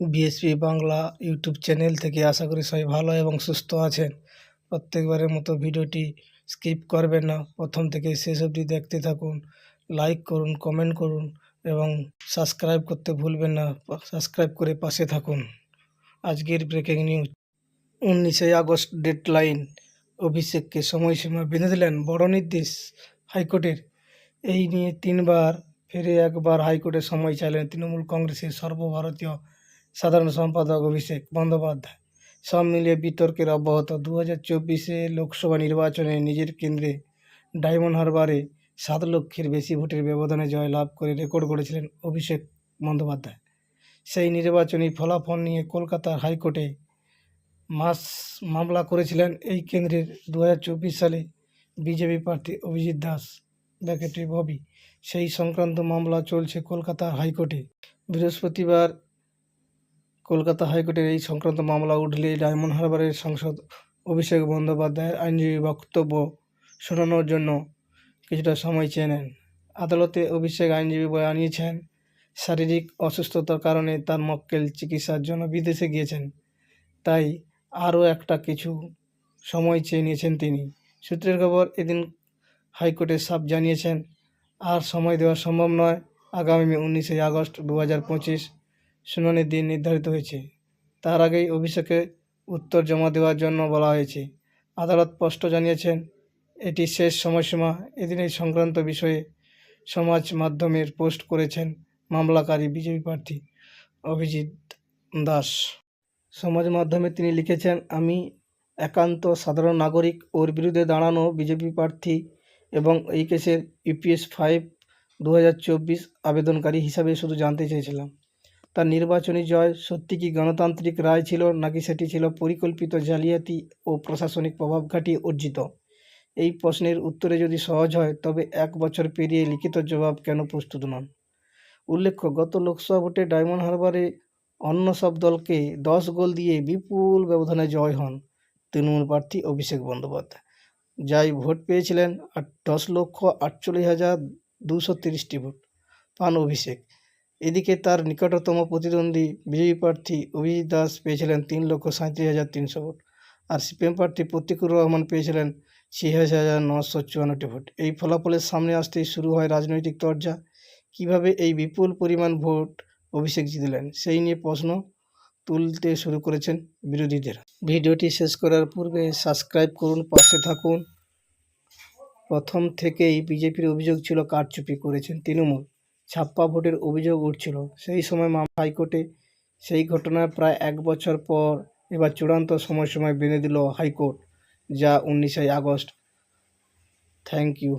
BSP Bangla YouTube channel থেকে আশা করি সবাই ভালো এবং সুস্থ আছেন। প্রত্যেকবারের মতো ভিডিওটি স্কিপ করবেন না। প্রথম থেকে শেষ অবধি দেখতে থাকুন, লাইক করুন, কমেন্ট করুন এবং সাবস্ক্রাইব করতে ভুলবেন না। সাবস্ক্রাইব করে পাশে থাকুন। আজকের ব্রেকিং নিউজ। উনিশে আগস্ট ডেডলাইন। অভিষেককে সময়সীমা বেঁধে দিলেন বড় নির্দেশ হাইকোর্টের। এই নিয়ে তিনবার, ফিরে একবার হাইকোর্টে সময় চাইলেন তৃণমূল কংগ্রেসের সর্বভারতীয় সাধারণ সম্পাদক অভিষেক বন্দ্যোপাধ্যায়। সব মিলিয়ে বিতর্কের অব্যাহত। দু হাজার চব্বিশে লোকসভা নির্বাচনে নিজের কেন্দ্রে ডায়মন্ড হারবারে সাত লক্ষের বেশি ভোটের ব্যবধানে জয় লাভ করে রেকর্ড করেছিলেন অভিষেক বন্দ্যোপাধ্যায়। সেই নির্বাচনী ফলাফল নিয়ে কলকাতার হাইকোর্টে মাস মামলা করেছিলেন এই কেন্দ্রের দু হাজার চব্বিশ সালে বিজেপি প্রার্থী অভিজিৎ দাস। ব্যাকেটে ববি, সেই সংক্রান্ত মামলা চলছে কলকাতা হাইকোর্টে। বৃহস্পতিবার কলকাতা হাইকোর্টের এই সংক্রান্ত মামলা উঠলে ডায়মন্ড হারবারের সাংসদ অভিষেক বন্দ্যোপাধ্যায়ের আইনজীবী বক্তব্য শোনানোর জন্য কিছুটা সময় চেয়ে নেন। আদালতে অভিষেক আইনজীবী বলে আনিয়েছেন শারীরিক অসুস্থতার কারণে তার মক্কেল চিকিৎসার জন্য বিদেশে গিয়েছেন, তাই আরও একটা কিছু সময় চেয়ে নিয়েছেন তিনি। সূত্রের খবর, এদিন হাইকোর্টে সাপ জানিয়েছেন, আর সময় দেওয়া সম্ভব নয়। আগামী উনিশে আগস্ট দু হাজার পঁচিশ শুনানির দিন নির্ধারিত হয়েছে। তার আগেই অভিষেকে উত্তর জমা দেওয়ার জন্য বলা হয়েছে। আদালত স্পষ্ট জানিয়েছেন, এটি শেষ সময়সীমা। এদিন এই সংক্রান্ত বিষয়ে সমাজ মাধ্যমের পোস্ট করেছেন মামলাকারী বিজেপি প্রার্থী অভিজিৎ দাস। সমাজ মাধ্যমে তিনি লিখেছেন, আমি একান্ত সাধারণ নাগরিক। ওর বিরুদ্ধে দাঁড়ানো বিজেপি প্রার্থী এবং এই কেসের ইউপিএস ফাইভ দু হাজার চব্বিশ আবেদনকারী হিসাবে শুধু জানতে চেয়েছিলাম। তার নির্বাচনী জয় সত্যি কি গণতান্ত্রিক রায় ছিল নাকি সেটি ছিল পরিকল্পিত জালিয়াতি ও প্রশাসনিক প্রভাব খাটিয়ে অর্জিত? এই প্রশ্নের উত্তরে যদি সহজ হয়, তবে এক বছর পেরিয়ে লিখিত জবাব কেন প্রস্তুত নন? উল্লেখ্য, গত লোকসভা ভোটে ডায়মন্ড হারবারে অন্য সব দলকে দশ গোল দিয়ে বিপুল ব্যবধানে জয় হন তৃণমূল প্রার্থী অভিষেক বন্দ্যোপাধ্যায়। যাই ভোট পেয়েছিলেন আর দশ লক্ষ আটচল্লিশ হাজার দুশো তিরিশটি ভোট। পান অভিষেক। এদিকে তার নিকটতম প্রতিদ্বন্দ্বী বিজেপি প্রার্থী অভিজিৎ দাস পেয়েছিলেন তিন লক্ষ সাঁত্রিশ হাজার তিনশো ভোট। আর সিপিএম প্রার্থী প্রতিকুর রহমান পেয়েছিলেন ছিয়াশি হাজার নশো চুয়ান্নটি ভোট। এই ফলাফলের সামনে আসতেই শুরু হয় রাজনৈতিক চর্চা কীভাবে এই বিপুল পরিমাণ ভোট অভিষেক জিতলেন সেই নিয়ে প্রশ্ন তুলতে শুরু করেছেন বিরোধীদের। ভিডিওটি শেষ করার পূর্বে সাবস্ক্রাইব করুন, পাশে থাকুন। প্রথম থেকেই বিজেপির অভিযোগ ছিল কারচুপি করেছেন তৃণমূল। ছাপ্পা ভোটের অভিযোগ উঠছিল। সেই সময় মামলা হাইকোর্টে সেই ঘটনার প্রায় এক বছর পর এবার চূড়ান্ত সময় সময় বেঁধে দিল হাইকোর্ট, যা উনিশে আগস্ট। Thank you.